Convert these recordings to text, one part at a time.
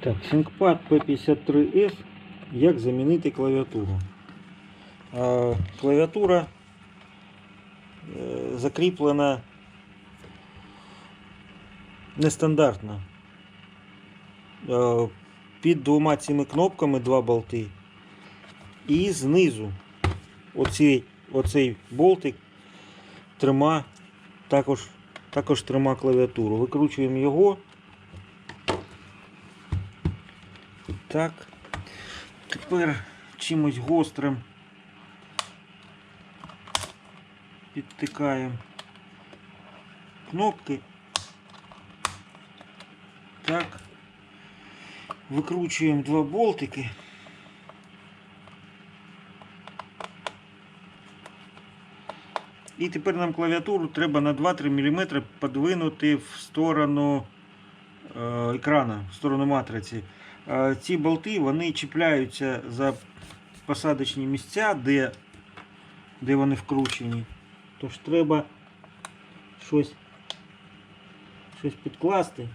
Так, ThinkPad P53S. Як замінити клавіатуру? Клавіатура е, закріплена нестандартно. Е, Під двома цими кнопками два болти. І знизу оцей, оцей болтик трима також, також трима клавіатуру. Викручуємо його. Так. Тепер чимось гострим підтикаємо кнопки. Так. Викручуємо два болтики. І тепер нам клавіатуру треба на 2-3 мм подвинути в сторону е, екрана, в сторону матриці. Е, ці болти вони чіпляються за посадочні місця, де, де вони вкручені. Тож треба щось, щось підкласти.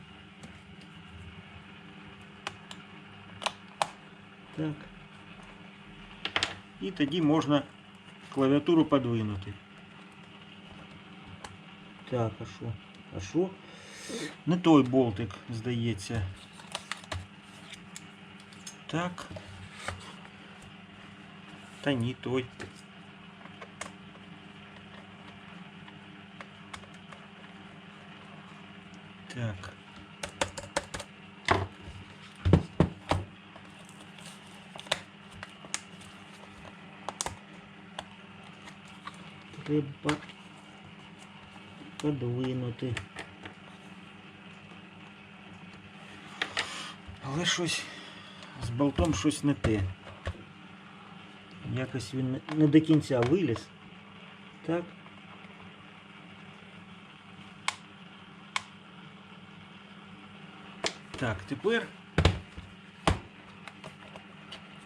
Так. І тоді можна клавіатуру подвинути. Так, а що? А що? Не той болтик, здається. Так. Та ні, той. Так. Треба подвинути. Але щось з болтом щось не те. Якось він не- до кінця виліз. Так. Так, тепер.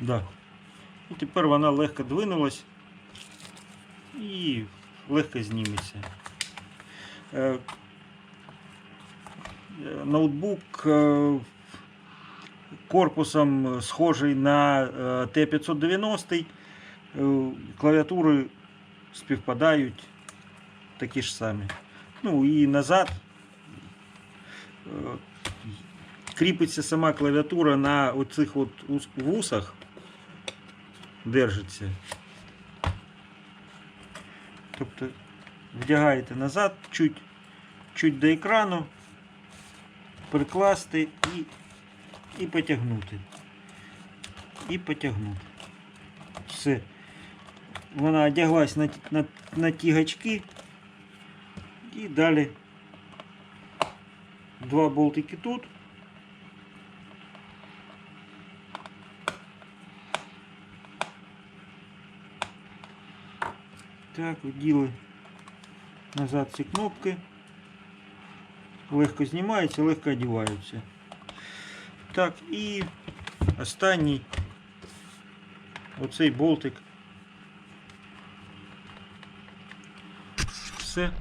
Да. І тепер вона легко двинулась і легко зніметься. Е, е, Ноутбук е, корпусом схожий на е, Т-590. Е, Клавіатури співпадають такі ж самі. Ну і назад е, кріпиться сама клавіатура на оцих от вусах. Держиться. Тобто вдягаєте назад, чуть, чуть до екрану, прикласти і, і потягнути. І потягнути. Все. Вона одяглась на, ті- на, на ті гачки. І далі два болтики тут. Так, вділи назад ці кнопки. Легко знімаються, легко одіваються. Так, і останній оцей болтик. Все.